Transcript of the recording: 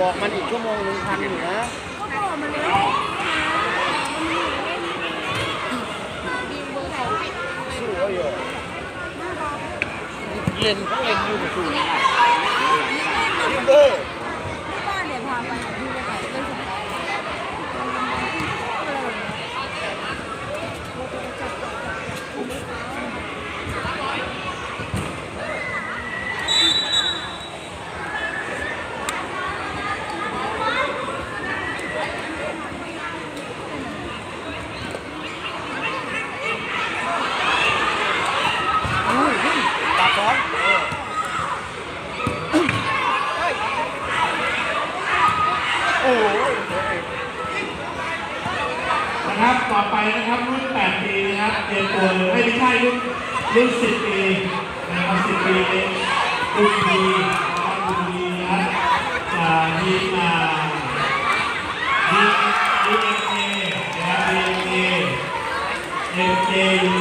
บอกมันอีกชั่วโมงหนึ่งพันอยู่นะก็บอกมาเลยมันมีเล่นบีมเบอร์เขาปิดสู้เขาอยู่เล่นเขาเล่นอยู่สู้เอ ซ้อนโอ้โหนะครับ ต่อไปนะครับรุ่น 8 ปีนะครับเตรียมตัวเลยไม่ใช่รุ่นรุ่น 10 ปีนะครับ 10 ปีรุ่นปีนะครับรุ่นปีนะครับจะมีมาดีดีเอ็นเอนะครับดีเอ็น